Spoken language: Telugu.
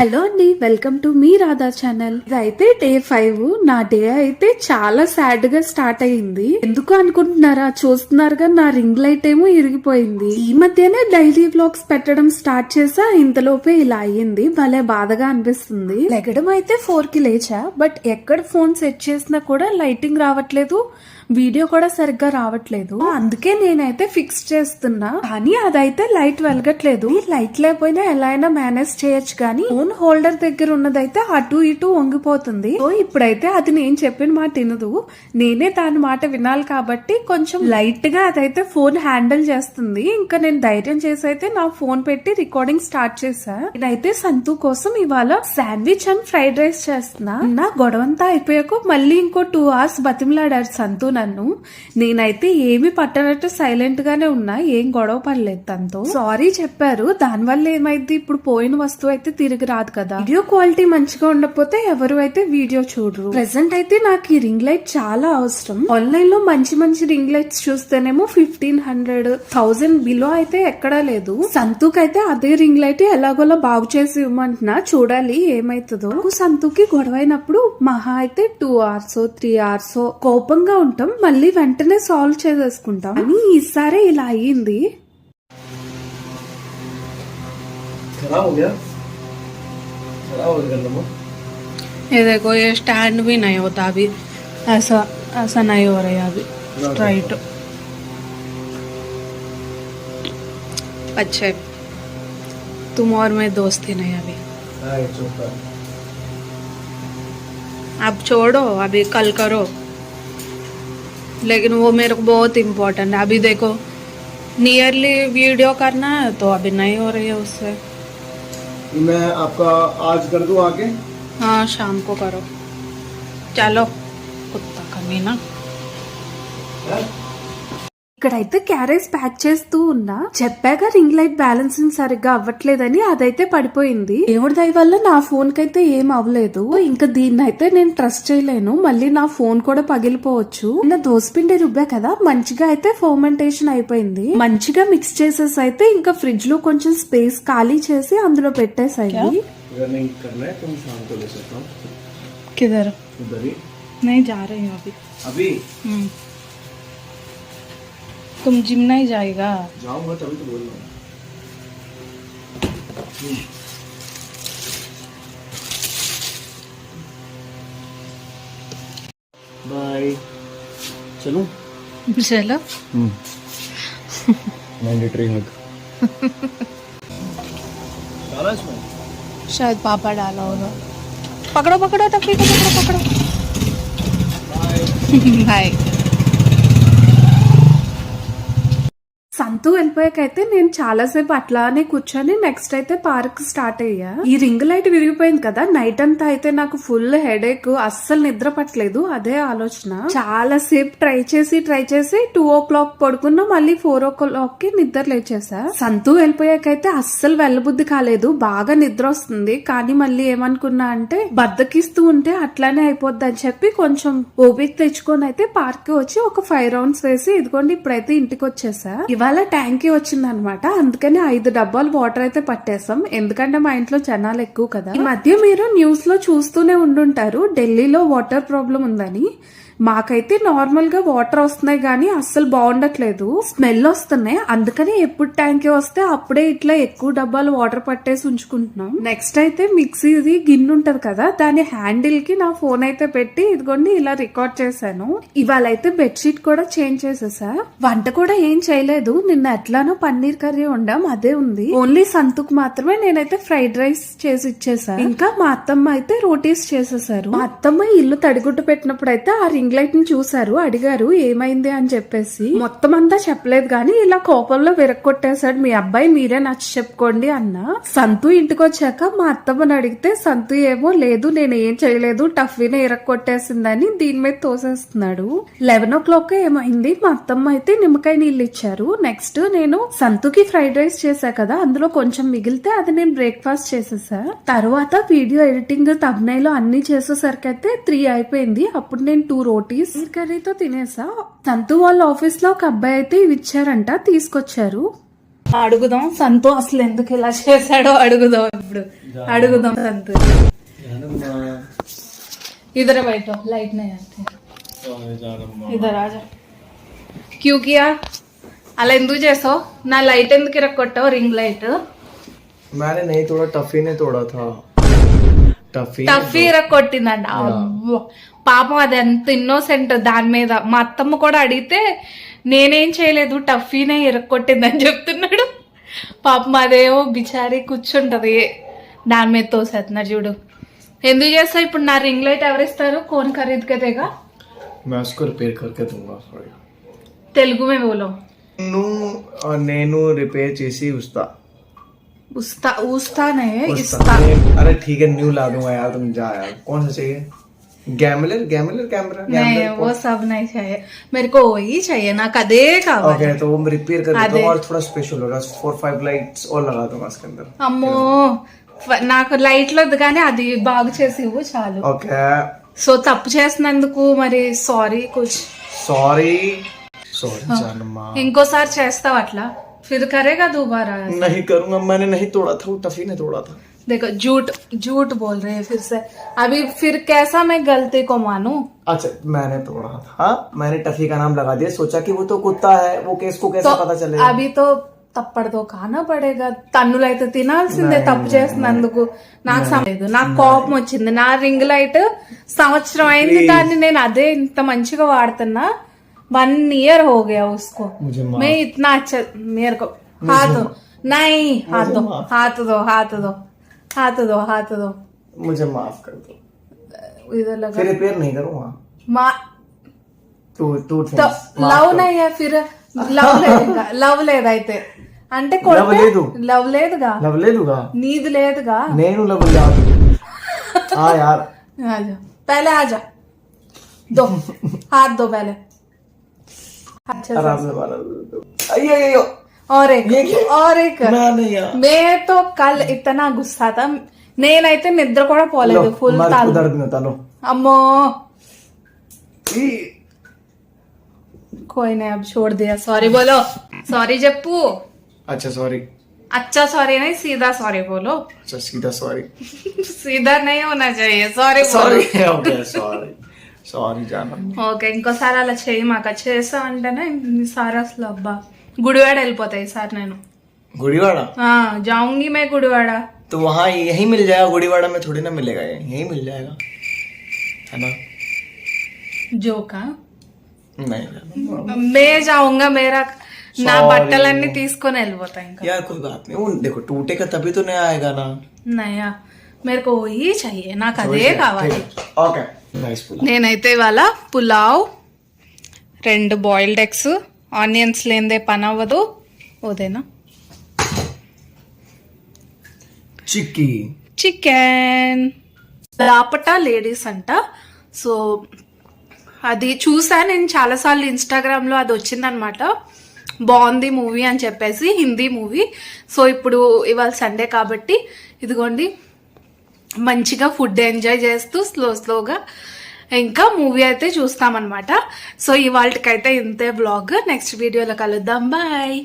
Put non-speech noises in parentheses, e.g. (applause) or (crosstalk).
హలో అండి వెల్కమ్ టు మీ రాధా ఛానల్. ఇదైతే డే ఫైవ్ నా డే అయితే చాలా సాడ్గా స్టార్ట్ అయింది ఎందుకు అనుకుంటున్నారా? చూస్తున్నారుగా నా రింగ్ లైట్ ఏమో ఇరిగిపోయింది. ఈ మధ్యనే డైలీ బ్లాగ్స్ పెట్టడం స్టార్ట్ చేసా ఇంతలోపే ఇలా అయ్యింది. భలే బాధగా అనిపిస్తుంది. లెగడం అయితే ఫోర్కి లేచా బట్ ఎక్కడ ఫోన్ సెట్ చేసినా కూడా లైటింగ్ రావట్లేదు. వీడియో కూడా సరిగ్గా రావట్లేదు. అందుకే నేనైతే ఫిక్స్ చేస్తున్నా. కానీ అదైతే లైట్ వెలగట్లేదు. లైట్ లేకపోయినా ఎలా అయినా మేనేజ్ చేయొచ్చు కానీ ఫోన్ హోల్డర్ దగ్గర ఉన్నదైతే అటు ఇటు వంగిపోతుంది. సో ఇప్పుడైతే అది నేను చెప్పిన మాట వినదు. నేనే దాని మాట వినాలి కాబట్టి కొంచెం లైట్గా అదైతే ఫోన్ హ్యాండిల్ చేస్తుంది. ఇంకా నేను ధైర్యం చేసి అయితే నా ఫోన్ పెట్టి రికార్డింగ్ స్టార్ట్ చేసా నేనైతే సంతు కోసం ఇవాళ శాండ్విచ్ అండ్ ఫ్రైడ్ రైస్ చేస్తున్నా. నా గొడవంతా అయిపోయాక మళ్ళీ ఇంకో టూ అవర్స్ బతిమలాడారు సంతు నన్ను. నేనైతే ఏమి పట్టనట్టు సైలెంట్ గానే ఉన్నా. ఏం గొడవ పడలేదు తనతో. సారీ చెప్పారు. దానివల్ల ఏమైంది? ఇప్పుడు పోయిన వస్తువు అయితే తిరిగి రాదు కదా వీడియో క్వాలిటీ మంచిగా ఉండకపోతే ఎవరు అయితే వీడియో చూడరు ప్రెసెంట్ అయితే నాకు ఈ రింగ్ లైట్ చాలా అవసరం ఆన్లైన్ లో మంచి మంచి రింగ్ లైట్స్ చూస్తేనేమో ఫిఫ్టీన్ హండ్రెడ్ థౌసండ్ బిలో అయితే ఎక్కడా లేదు సంతూక్ అయితే అదే రింగ్ లైట్ ఎలాగోలా బాగు చేసి ఇవ్వమంటున్నా చూడాలి ఏమైతుందో నాకు సంతూకి గొడవ అయినప్పుడు మహా అయితే టూ అవర్స్ త్రీ అవర్స్ కోపంగా ఉంటాం మళ్ళీ వెంటనే సాల్వ్ చేసేసుకుంటాం కానీ ఈసారి ఇలా అయ్యింది खराब हो गया खराब हो गया नमो ये देखो, ये स्टैंड भी नहीं होता अभी। ऐसा ऐसा नहीं हो रहा है अभी स्ट्राइट अच्छे, तुम और मैं दोस्त ही नहीं अभी। अब छोड़ो, अभी कल करो। लेकिन वो मेरे को बहुत इम्पोर्टेंट है। अभी देखो नियरली वीडियो करना है तो अभी नहीं हो रही है उससे। मैं आपका आज कर दूँ आके हाँ शाम को करो। चलो कुत्ता कमीना। हैं? ఇక్కడైతే క్యారేజ్ ప్యాక్ చేస్తూ ఉన్నా చెప్పాక రింగ్ లైట్ బ్యాలెన్సింగ్ సరిగ్గా అవ్వట్లేదని అదైతే పడిపోయింది దేవుడి దయ వల్ల నా ఫోన్ కైతే ఏం అవ్వలేదు ఇంకా దీన్ని అయితే నేను ట్రస్ట్ చేయలేను మళ్ళీ నా ఫోన్ కూడా పగిలిపోవచ్చు నా దోసపిండి రుబ్బా కదా మంచిగా అయితే ఫోమెంటేషన్ అయిపోయింది మంచిగా మిక్స్ చేసేసి అయితే ఇంకా ఫ్రిడ్జ్ లో కొంచెం స్పేస్ ఖాళీ చేసి అందులో పెట్టేసాయి अगर नहीं करना है तुम शाम को ले सकता हूँ किधर उधर ही नहीं जा रही हूँ अभी अभी हम्म। तुम जिम नहीं जाएगा। जाऊँगा तभी तो बोल रहा हूँ। बाय। चलूँ? चलो। मैंडेटरी हग डाला इसमें। शायद पापा डाला होगा। पकड़ो पकड़ो टप्पी को पकड़ो। पकड़ो बाय (laughs) సంతు వెళ్ళిపోయాకైతే నేను చాలాసేపు అట్లానే కూర్చొని నెక్స్ట్ అయితే పార్క్ స్టార్ట్ అయ్యా. ఈ రింగ్ లైట్ విరిగిపోయింది కదా నైట్ అంతా అయితే నాకు ఫుల్ హెడేక్ అస్సలు నిద్ర పట్టలేదు అదే ఆలోచన. చాలా సేపు ట్రై చేసి ట్రై చేసి టూ ఓ క్లాక్ పడుకున్నా మళ్ళీ ఫోర్ ఓ క్లాక్కి నిద్ర లేచేసా. సంతు వెళ్ళిపోయాకైతే అస్సలు వెళ్ళబుద్ధి కాలేదు బాగా నిద్ర వస్తుంది. కానీ మళ్ళీ ఏమనుకున్నా అంటే బద్దకిస్తూ ఉంటే అట్లానే అయిపోద్ది అని చెప్పి కొంచెం ఓపిక తెచ్చుకొని అయితే పార్క్కి వచ్చి ఒక ఫైవ్ రౌండ్స్ వేసి ఇదిగోండి ఇప్పుడైతే ఇంటికి వచ్చేసా. ఇవాళ ట్యాంకీ వచ్చింది అనమాట అందుకని ఐదు డబ్బాలు వాటర్ అయితే పట్టేసాం. ఎందుకంటే మా ఇంట్లో జనాలు ఎక్కువ కదా. ఈ మధ్య మీరు న్యూస్లో చూస్తూనే ఉండుంటారు. ఢిల్లీలో వాటర్ ప్రాబ్లం ఉందని. మాకైతే నార్మల్గా వాటర్ వస్తున్నాయి కానీ అస్సలు బాగుండట్లేదు. స్మెల్ వస్తున్నాయి. అందుకని ఎప్పుడు ట్యాంక్ వస్తే అప్పుడే ఇట్లా ఎక్కువ డబ్బాలు వాటర్ పట్టేసి ఉంచుకుంటున్నాం. నెక్స్ట్ అయితే మిక్సీది గిన్నె ఉంటది కదా దాని హ్యాండిల్కి నా ఫోన్ అయితే పెట్టి ఇదిగోండి ఇలా రికార్డ్ చేశాను. ఇవాళ అయితే బెడ్షీట్ కూడా చేంజ్ చేసేసా వంట కూడా ఏం చేయలేదు. నిన్న ఎట్లానో పన్నీర్ కర్రీ వండాం అదే ఉంది. ఓన్లీ సంతుకు మాత్రమే నేనైతే ఫ్రైడ్ రైస్ చేసి ఇచ్చేసా ఇంకా మా అత్తమ్మ అయితే రోటీస్ చేసేసారు మా అత్తమ్మ ఇల్లు తడిగుడ్డు పెట్టినప్పుడు అయితే ఆ రింగ్ లైట్ని చూసారు అడిగారు ఏమైంది? అని చెప్పేసి మొత్తం అంతా చెప్పలేదు కానీ ఇలా కోపంలో విరక్కొట్టేశాడు. మీ అబ్బాయి మీరే నచ్చ చెప్పుకోండి అన్న. సంతు ఇంటికి వచ్చాక మా అత్తమ్మని అడిగితే సంతు ఏమో లేదు నేను ఏం చేయలేదు టఫీనే విరక్కొట్టేసిందని దీని మీద తోసేస్తున్నాడు. లెవెన్ ఓ క్లాక్ ఏమైంది? మా అత్తమ్మ అయితే నిమ్మకాయ నీళ్ళు ఇచ్చారు. నెక్స్ట్ నేను సంతుకి ఫ్రైడ్ రైస్ చేశా కదా అందులో కొంచెం మిగిలితే అది నేను బ్రేక్ఫాస్ట్ చేసేసా తర్వాత వీడియో ఎడిటింగ్ తబ్నైలో అన్ని చేసేసరికి అయితే త్రీ అయిపోయింది. అప్పుడు నేను టూ రోటీస్ కర్రీతో తినేసా సంతు వాళ్ళ ఆఫీస్ లో ఒక అబ్బాయి అయితే ఇవి ఇచ్చారంట తీసుకొచ్చారు అడుగుదాం సంతు అసలు ఎందుకు ఇలా చేశాడో అడుగుదాం ఇప్పుడు అడుగుదాం సంతు जानम्मा इधर बैठो लाइट नहीं आती सॉरी जानम्मा ఇద్దరు రాజా క్యూ కియా అలా ఎందుకు చేసావు నా లైట్ ఎందుకు ఇరక్కొట్టావు రింగ్ లైట్ मैंने नहीं तोड़ा टफी ने तोड़ा था टफी టఫీ ఇరక్కొట్టిందంట అవ్వ. పాపం అది ఎంత ఇన్నోసెంట్ దాని మీద మా అత్తమ్మ కూడా అడిగితే నేనేం చేయలేదు టఫీనే ఇరక్కొట్టిందని చెప్తున్నాడు పాపం అదేమో బిచారి కూర్చుంటది దాని మీద తోసేస్తున్నారు చూడు ఎందుకు చేస్తావు ఇప్పుడు నా రింగ్ లైట్ ఎవరిస్తారు కోన్ ఖరీదుకేదేగా मैं उसको रिपेयर करके दूंगा सॉरी తెలుగు మే బోలో ను నేను రిపేర్ చేసి ఉస్తా ఉస్తా ఊస్తానే उस्ता ఇస్తా नहीं, अरे ठीक है न्यू ला दूंगा यार तुम जा यार कौन सा चाहिए गैमलर गैमलर कैमरा नहीं वो सब नहीं चाहिए मेरे को वही चाहिए నాకు అదే కావాలి ओके तो वो रिपेयर कर देता अरे। हूँ और थोड़ा स्पेशल होगा फोर फाइव लाइट्स और लगा दूंगा इसके अंदर అమ్మో ఫ- నాకు లైట్ లేదు కానీ అది బాగు చేసి ఇవ్వు చాలు ओके సో తప్పు చేసినందుకు మరి సారీ కుచ్ सॉरी सॉरी जानम्मा ఇంకోసారి చేస్తావు అట్లా ఫిర్ కరేగా దుబారా नहीं करूंगा मैंने नहीं तोड़ा था वो टफी ने तोड़ा था देखो झूठ झूठ बोल रहे हैं फिर से अभी फिर कैसा मैं गलती को मानूं अच्छा मैंने तोड़ा था मैंने टफी का नाम लगा दिया सोचा कि वो तो कुत्ता है वो केस को कैसे पता चलेगा అవి తో తప్పడదో కానా పడేగా తన్నులు అయితే తినాల్సిందే తప్పు చేసినందుకు నాకు సమలేదు నాకు కోపం వచ్చింది నా రింగ్ లైట్ సంవత్సరం అయింది కానీ నేను అదే ఇంత మంచిగా వాడుతున్నా वन ईयर हो गया उसको मुझे माफ मैं इतना अच्छा मेरे को हाथ दो नहीं हाथ दो हाथ दो हाथ दो हाथ दो हाथ दो मुझे माफ कर दो इधर लगा फिर रिपेयर नहीं करूंगा मा टू टू तो थिंग्स లవ్ నయ్యా ఫిర్ (laughs) లవ్ లేదు ఇంకా లవ్ లేదైతే అంటే లవ్ లేదు. లవ్ లేదుగా लव ले लूंगा నీది లేదుగా నేను लव ले हाँ यार आजा पहले आजा दो हाथ दो पहले अच्छा से। आराम से मारा अयो अयो और एक ये क्या? और एक ना नहीं यार मैं तो कल इतना गुस्सा था నేనైతే నిద్ర కూడా పోలేదు लो, ఫుల్ मर्द को తాలు दर्द नहीं होता लो అమ్మో ई, कोई नहीं अब छोड़ दिया सॉरी बोलो सॉरी చెప్పు अच्छा सॉरी अच्छा सॉरी नहीं सीधा सॉरी बोलो अच्छा सीधा सॉरी (laughs) सीधा नहीं होना चाहिए sorry sorry (laughs) okay sorry sorry जाना ఓకే ఇంకోసారి అలా చేయి మాకు చేసా అంటేనే ఈసారి అసలు అబ్బా గుడివాడ వెళ్ళిపోతాయి ఈసారి నేను गुड़ीवाड़ा ఆ, जाऊंगी मैं గుడివాడ तो वहाँ यही मिल जाएगा गुड़ीवाड़ा में थोड़ी ना मिलेगा ये यही मिल जाएगा है ना జోకా नहीं जाना। మే जाऊंगा मेरा నా Sorry. బట్టలన్నీ తీసుకొని వెళ్ళిపోతా ఇంకా यार कोई बात नहीं वो देखो टूटेगा तभी तो नहीं आएगा ना నయా మేరకు పోయి చెయ్యి నాకు అదే కావాలి ओके नाइस पुलाव నేనైతే ఇవాళ పులావ్ రెండు బాయిల్డ్ ఎగ్స్ ఆనియన్స్ లేనిదే పని అవ్వదు. ఓదేనా? చికెన్ లాపట లేడీస్ అంట. సో అది చూసా నేను చాలాసార్లు ఇన్స్టాగ్రామ్లో అది వచ్చిందనమాట. బాగుంది మూవీ అని చెప్పేసి హిందీ మూవీ. సో ఇప్పుడు ఇవాళ సండే కాబట్టి ఇదిగోండి మంచిగా ఫుడ్ ఎంజాయ్ చేస్తూ స్లో స్లోగా ఇంకా మూవీ అయితే చూస్తామన్నమాట. సో ఇవాళకైతే ఇంతే బ్లాగ్ నెక్స్ట్ వీడియోలో కలుద్దాం. బాయ్